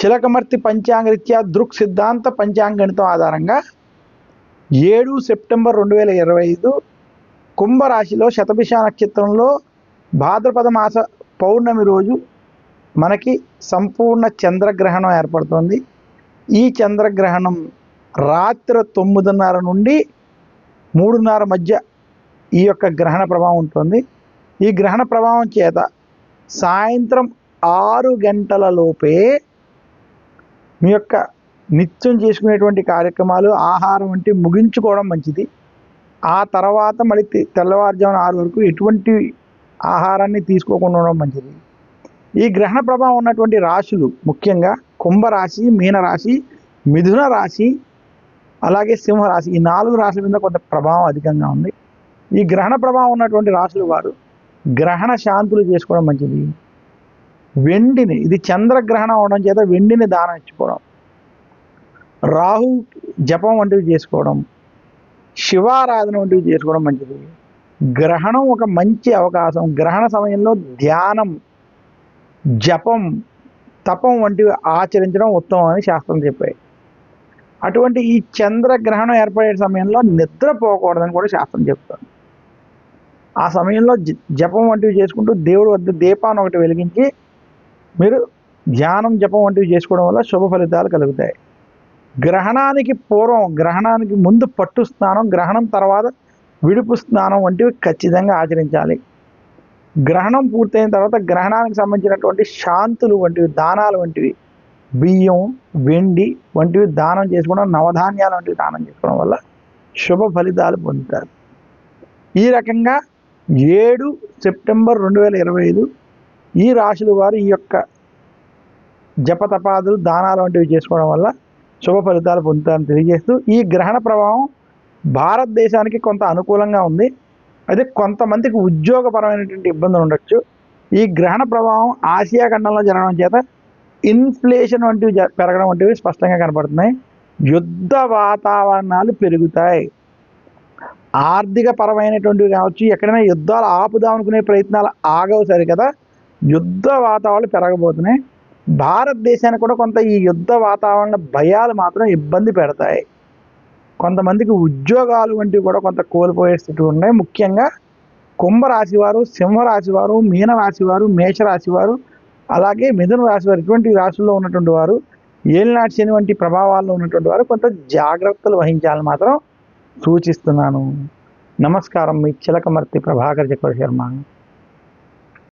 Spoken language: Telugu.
చిలకమర్తి పంచాంగరీత్యా దృక్ సిద్ధాంత పంచాంగణితం ఆధారంగా ఏడు సెప్టెంబర్ రెండు వేల ఇరవై ఐదు కుంభరాశిలో శతభిష నక్షత్రంలో భాద్రపద మాస పౌర్ణమి రోజు మనకి సంపూర్ణ చంద్రగ్రహణం ఏర్పడుతుంది. ఈ చంద్రగ్రహణం రాత్రి తొమ్మిదిన్నర నుండి మూడున్నర మధ్య ఈ యొక్క గ్రహణ ప్రభావం ఉంటుంది. ఈ గ్రహణ ప్రభావం చేత సాయంత్రం ఆరు గంటల లోపే మీ యొక్క నిత్యం చేసుకునేటువంటి కార్యక్రమాలు ఆహారం వంటి ముగించుకోవడం మంచిది. ఆ తర్వాత మళ్ళీ తెల్లవారుజామున ఆరు వరకు ఎటువంటి ఆహారాన్ని తీసుకోకుండా ఉండడం మంచిది. ఈ గ్రహణ ప్రభావం ఉన్నటువంటి రాశులు ముఖ్యంగా కుంభరాశి మీనరాశి మిథున రాశి అలాగే సింహరాశి ఈ నాలుగు రాశుల మీద కొంత ప్రభావం అధికంగా ఉంది. ఈ గ్రహణ ప్రభావం ఉన్నటువంటి రాశులు వారు గ్రహణ శాంతులు చేసుకోవడం మంచిది. వెండిని ఇది చంద్రగ్రహణం అవడం చేత వెండిని దానం ఇచ్చుకోవడం. రాహు జపం వంటివి చేసుకోవడం శివారాధన వంటివి చేసుకోవడం మంచిది. గ్రహణం ఒక మంచి అవకాశం. గ్రహణ సమయంలో ధ్యానం జపం తపం వంటివి ఆచరించడం ఉత్తమం అని శాస్త్రం చెప్పాయి. అటువంటి ఈ చంద్రగ్రహణం ఏర్పడే సమయంలో నిద్రపోకూడదని కూడా శాస్త్రం చెప్తాను ఆ సమయంలో జ- జపం వంటివి చేసుకుంటూ దేవుడి వద్ద దీపాన్ని ఒకటి వెలిగించి మీరు ధ్యానం జపం వంటివి చేసుకోవడం వల్ల శుభ ఫలితాలు కలుగుతాయి. గ్రహణానికి పూర్వం గ్రహణానికి ముందు పట్టు స్నానం గ్రహణం తర్వాత విడుపు స్నానం వంటివి ఖచ్చితంగా ఆచరించాలి. గ్రహణం పూర్తయిన తర్వాత గ్రహణానికి సంబంధించినటువంటి శాంతులు వంటివి దానాలు వంటివి బియ్యం వెండి వంటివి దానం చేసుకోవడం నవధాన్యాలు వంటివి దానం చేసుకోవడం వల్ల శుభ ఫలితాలు పొందుతారు. ఈ రకంగా ఏడు సెప్టెంబర్ రెండు వేల ఇరవై ఐదు ఈ రాశుల వారు ఈ యొక్క జపతపాదులు దానాలు వంటివి చేసుకోవడం వల్ల శుభ ఫలితాలు పొందుతారని తెలియజేస్తూ ఈ గ్రహణ ప్రభావం భారతదేశానికి కొంత అనుకూలంగా ఉంది. అయితే కొంతమందికి ఉద్యోగపరమైనటువంటి ఇబ్బందులు ఉండొచ్చు. ఈ గ్రహణ ప్రభావం ఆసియా ఖండంలో జరగడం చేత ఇన్ఫ్లేషన్ వంటివి పెరగడం వంటివి స్పష్టంగా కనపడుతున్నాయి యుద్ధ వాతావరణాలు పెరుగుతాయి. ఆర్థిక పరమైనటువంటివి కావచ్చు ఎక్కడైనా యుద్ధాలు ఆపుదాం అనుకునే ప్రయత్నాలు ఆగవు సరి కదా యుద్ధ వాతావరణాలు పెరగబోతున్నాయి. భారతదేశానికి కూడా కొంత ఈ యుద్ధ వాతావరణ భయాలు మాత్రం ఇబ్బంది పెడతాయి. కొంతమందికి ఉద్యోగాలు వంటివి కూడా కొంత కోల్పోయే స్థితి ఉన్నాయి. ముఖ్యంగా కుంభరాశి వారు సింహరాశి వారు మీనరాశి వారు మేషరాశి వారు అలాగే మిథున రాశి వారు ఇటువంటి రాశుల్లో ఉన్నటువంటి వారు ఏలినాటి శని వంటి ప్రభావాల్లో ఉన్నటువంటి వారు కొంత జాగ్రత్తలు వహించాలని మాత్రం సూచిస్తున్నాను. నమస్కారం మీ చిలకమర్తి ప్రభాకర్ చక్ర శర్మ.